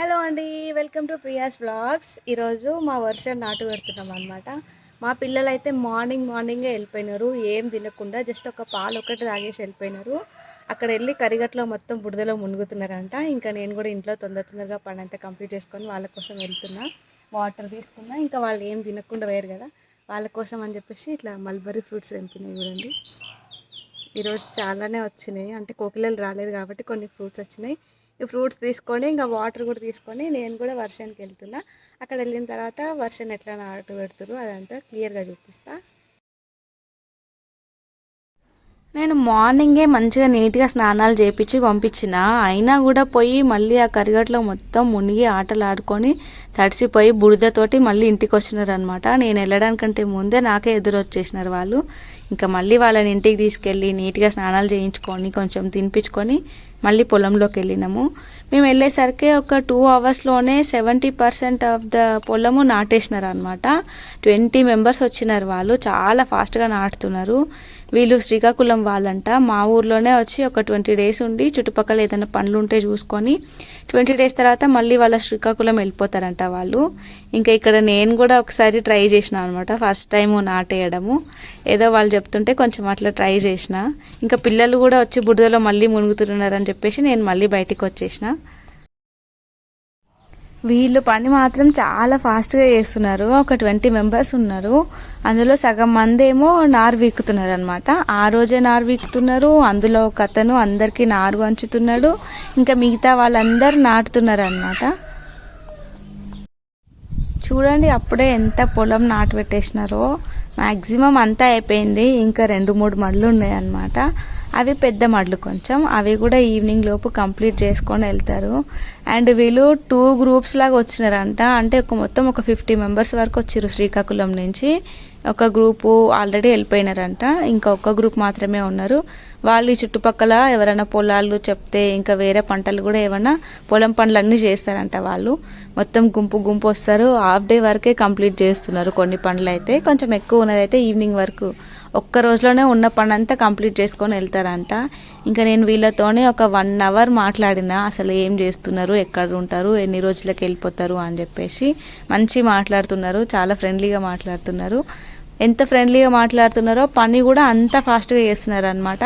Hello అండి welcome to Priya's blogs ఈరోజు మా వర్షం నాటు పెడుతున్నాం అనమాట మా పిల్లలు అయితే మార్నింగ్ మార్నింగే వెళ్ళిపోయినారు ఏం తినకుండా జస్ట్ ఒక పాలు ఒకటి తాగేసి వెళ్ళిపోయినారు. అక్కడ వెళ్ళి కరిగట్లో మొత్తం బుడిదలో మునుగుతున్నారంట. ఇంకా నేను కూడా ఇంట్లో తొందర తొందరగా పని అంతా కంప్లీట్ చేసుకొని వాళ్ళ కోసం వెళ్తున్నా. వాటర్ తీసుకున్నా. ఇంకా వాళ్ళు ఏం తినకుండా వేయరు కదా వాళ్ళ కోసం అని చెప్పేసి ఇట్లా మల్బరీ ఫ్రూట్స్ తెంపినాయి చూడండి. ఈరోజు చాలానే వచ్చినాయి. అంటే కోకిలలు రాలేదు కాబట్టి కొన్ని ఫ్రూట్స్ వచ్చినాయి. ఫ్రూట్స్ తీసుకొని ఇంకా వాటర్ కూడా తీసుకొని నేను కూడా వర్షానికి వెళ్తున్నా. అక్కడ వెళ్ళిన తర్వాత వర్షం ఎట్లా నాటు పెడుతురు అదంతా క్లియర్గా చూపిస్తా. నేను మార్నింగే మంచిగా నీట్గా స్నానాలు చేపించి పంపించిన. అయినా కూడా పోయి మళ్ళీ ఆ కరిగట్లో మొత్తం మునిగి ఆటలు ఆడుకొని తడిసిపోయి బురదతోటి మళ్ళీ ఇంటికి వచ్చినారు అనమాట నేను వెళ్ళడానికంటే ముందే నాకే ఎదురు వచ్చేసినారు వాళ్ళు. ఇంకా మళ్ళీ వాళ్ళని ఇంటికి తీసుకెళ్ళి నీట్గా స్నానాలు చేయించుకొని కొంచెం తినిపించుకొని మళ్ళీ పొలంలోకి వెళ్ళినాము. మేము వెళ్ళేసరికి ఒక టూ అవర్స్లోనే సెవెంటీ పర్సెంట్ ఆఫ్ ద పొలము నాటేసినారు అనమాట ట్వంటీ మెంబర్స్ వచ్చినారు వాళ్ళు. చాలా ఫాస్ట్గా నాటుతున్నారు. వీళ్ళు శ్రీకాకుళం వాళ్ళంట. మా ఊర్లోనే వచ్చి ఒక ట్వంటీ డేస్ ఉండి చుట్టుపక్కల ఏదైనా పనులు ఉంటే చూసుకొని ట్వంటీ డేస్ తర్వాత మళ్ళీ వాళ్ళ శ్రీకాకుళం వెళ్ళిపోతారంట వాళ్ళు. ఇంకా ఇక్కడ నేను కూడా ఒకసారి ట్రై చేసిన అనమాట ఫస్ట్ టైం నాటేయడము. ఏదో వాళ్ళు చెప్తుంటే కొంచెం అట్లా ట్రై చేసిన. ఇంకా పిల్లలు కూడా వచ్చి బురదలో మళ్ళీ మునుగుతున్నారని చెప్పేసి నేను మళ్ళీ బయటికి వచ్చేసిన. వీళ్ళు పని మాత్రం చాలా ఫాస్ట్గా చేస్తున్నారు. ఒక ట్వంటీ మెంబర్స్ ఉన్నారు. అందులో సగం మంది ఏమో నారు వీక్కుతున్నారు అనమాట ఆ రోజే నారు వీక్కుతున్నారు. అందులో ఒక అతను అందరికీ నారు వంచుతున్నాడు. ఇంకా మిగతా వాళ్ళందరూ నాటుతున్నారు అనమాట చూడండి అప్పుడే ఎంత పొలం నాటు పెట్టేసినారో. మ్యాక్సిమం అంతా అయిపోయింది. ఇంకా రెండు మూడు మడులు ఉన్నాయి అన్నమాట అవి పెద్ద మడ్లు కొంచెం. అవి కూడా ఈవినింగ్ లోపు కంప్లీట్ చేసుకొని వెళ్తారు. అండ్ వీళ్ళు టూ గ్రూప్స్ లాగా వచ్చినారంట. అంటే ఒక మొత్తం ఒక ఫిఫ్టీ మెంబర్స్ వరకు వచ్చారు శ్రీకాకుళం నుంచి. ఒక గ్రూపు ఆల్రెడీ వెళ్ళిపోయినారంట. ఇంకా ఒక గ్రూప్ మాత్రమే ఉన్నారు. వాళ్ళు ఈ చుట్టుపక్కల ఎవరైనా పొలాలు చెప్తే ఇంకా వేరే పంటలు కూడా ఏమైనా పొలం పనులు అన్నీ చేస్తారంట వాళ్ళు. మొత్తం గుంపు గుంపు వస్తారు. హాఫ్ డే వరకే కంప్లీట్ చేస్తున్నారు కొన్ని పనులు అయితే కొంచెం ఎక్కువ ఉన్నదైతే ఈవినింగ్ వరకు. ఒక్క రోజులోనే ఉన్న పని అంతా కంప్లీట్ చేసుకొని వెళ్తారంట. ఇంకా నేను వీళ్ళతోనే ఒక వన్ అవర్ మాట్లాడిన అసలు ఏం చేస్తున్నారు ఎక్కడ ఉంటారు ఎన్ని రోజులకు వెళ్ళిపోతారు అని చెప్పేసి మంచి మాట్లాడుతున్నారు. చాలా ఫ్రెండ్లీగా మాట్లాడుతున్నారు. ఎంత ఫ్రెండ్లీగా మాట్లాడుతున్నారో పని కూడా అంత ఫాస్ట్గా చేస్తున్నారు అనమాట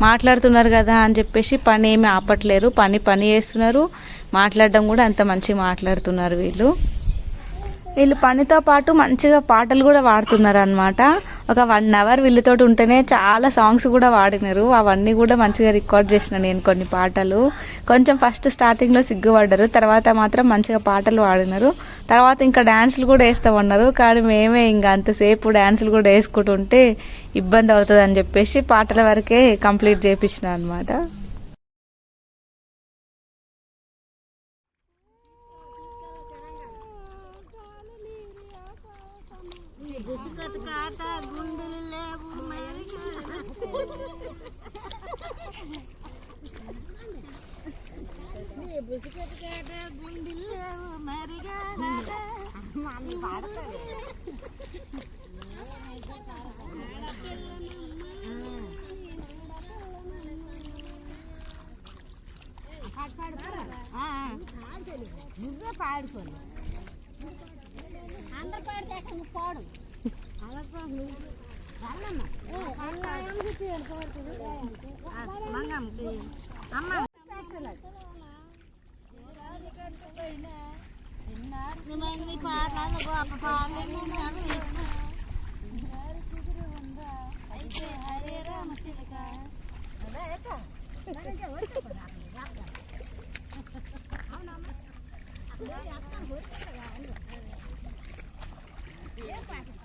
మాట్లాడుతున్నారు కదా అని చెప్పేసి పని ఏమి ఆపట్లేరు. పని పని చేస్తున్నారు. మాట్లాడడం కూడా అంత మంచి మాట్లాడుతున్నారు వీళ్ళు. వీళ్ళు పనితో పాటు మంచిగా పాటలు కూడా పాడుతున్నారు అనమాట ఒక వన్ అవర్ వీళ్ళతో ఉంటేనే చాలా సాంగ్స్ కూడా వాడినారు. అవన్నీ కూడా మంచిగా రికార్డ్ చేసిన నేను కొన్ని పాటలు. కొంచెం ఫస్ట్ స్టార్టింగ్లో సిగ్గుపడ్డారు. తర్వాత మాత్రం మంచిగా పాటలు పాడినారు తర్వాత ఇంకా డ్యాన్సులు కూడా వేస్తామన్నారు కానీ మేమే ఇంకా అంతసేపు డ్యాన్సులు కూడా వేసుకుంటుంటే ఇబ్బంది అవుతుంది అని చెప్పేసి పాటల వరకే కంప్లీట్ చేయించిన అనమాట కాట గుండెలు లేవు మరిగా నీ బుసికట్ కాట గుండెలు లేవు మరిగా మమ్మీ పాడతాడు నువ్వే పాడుకోను అందరు పాడితే నువ్వు పాడు మంగమ్మకి అమ్మ నీ పాటలు గొప్ప పాటలు హరే రామ శిలక పాడు గాజులు పాసం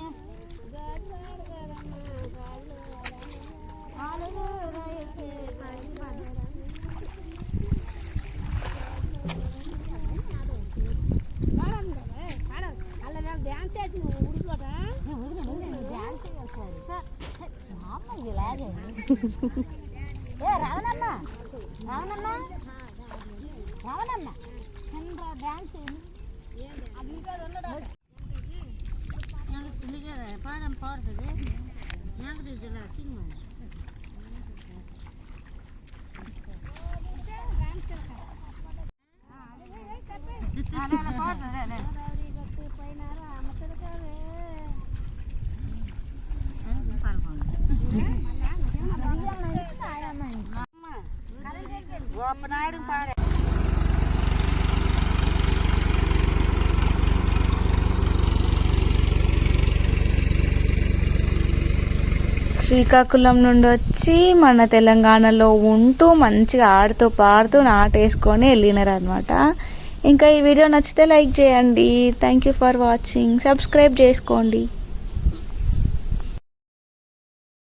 ఏ రావనమ్మా రావణన్న రావణన్న చంద్ర డ్యాన్స్ పాడం పాడుతుంది నాకు తెలియదు సినిమా గోపనాయుడు పాడే శ్రీకాకుళం నుండి వచ్చి మన తెలంగాణలో ఉంటూ మంచిగా ఆడుతూ పాడుతూ నాటేసుకొని వెళ్ళినారు అనమాట ఇంకా ఈ వీడియో నచ్చితే లైక్ చేయండి. Thank you for watching subscribe చేసుకోండి.